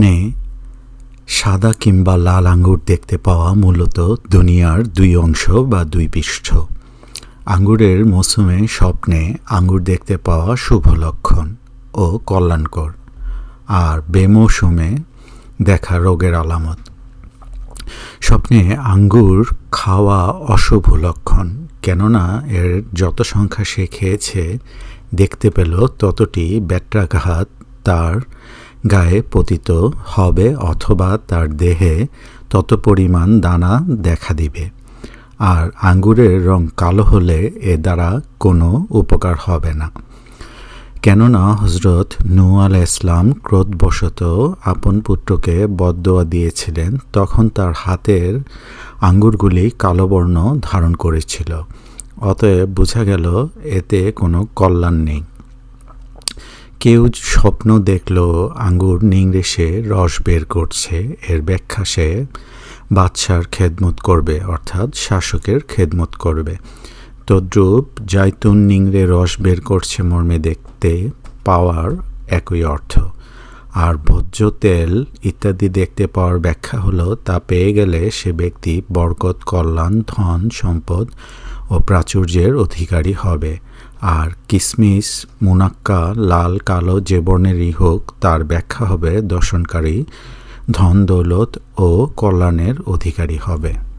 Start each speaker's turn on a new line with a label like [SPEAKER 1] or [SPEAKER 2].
[SPEAKER 1] স্বপ্নে সাদা কিংবা লাল আঙ্গুর দেখতে পাওয়া মূলত দুনিয়ার দুই অংশ বা দুই পৃষ্ঠ। আঙ্গুরের মৌসুমে স্বপ্নে আঙ্গুর দেখতে পাওয়া শুভ লক্ষণ ও কল্যাণকর, আর বেমৌসুমে দেখা রোগের আলামত। স্বপ্নে আঙ্গুর খাওয়া অশুভ লক্ষণ, কেননা এর যত সংখ্যা সে খেয়েছে, দেখতে পেল ততটি ব্যত্রাঘাত তার গায়ে পতিত হবে অথবা তার দেহে তত পরিমাণ দানা দেখা দিবে। আর আঙ্গুরের রং কালো হলে এ দ্বারা কোনো উপকার হবে না। কেননা হজরত নু আল ইসলাম ক্রোধবশত আপন পুত্রকে বদোয়া দিয়েছিলেন, তখন তার হাতের আঙ্গুরগুলি কালো বর্ণ ধারণ করেছিল। অতএব বোঝা গেল এতে কোনো কল্যাণ নেই। কেউ স্বপ্ন দেখল আঙ্গুর নিংড়ে সে রস বের করছে। এর ব্যাখ্যা সে বাদশার খেদমত করবে, অর্থাৎ শাসকের খেদমত করবে। তদ্রূপ জাইতুন নিংড়ে রস বের করছে মর্মে দেখতে পাওয়ার একই অর্থ। আর ভোজ্য তেল ইত্যাদি দেখতে পাওয়ার ব্যাখ্যা হলো, তা পেয়ে গেলে সে ব্যক্তি বরকত, কল্যাণ, ধন, সম্পদ ও প্রাচুর্যের অধিকারী হবে। আর কিসমিস, মুনাক্কা, লাল, কালো যে বর্ণেরই হোক, তার ব্যাখ্যা হবে দর্শনকারী, ধন, দৌলত ও কল্যাণের অধিকারী হবে।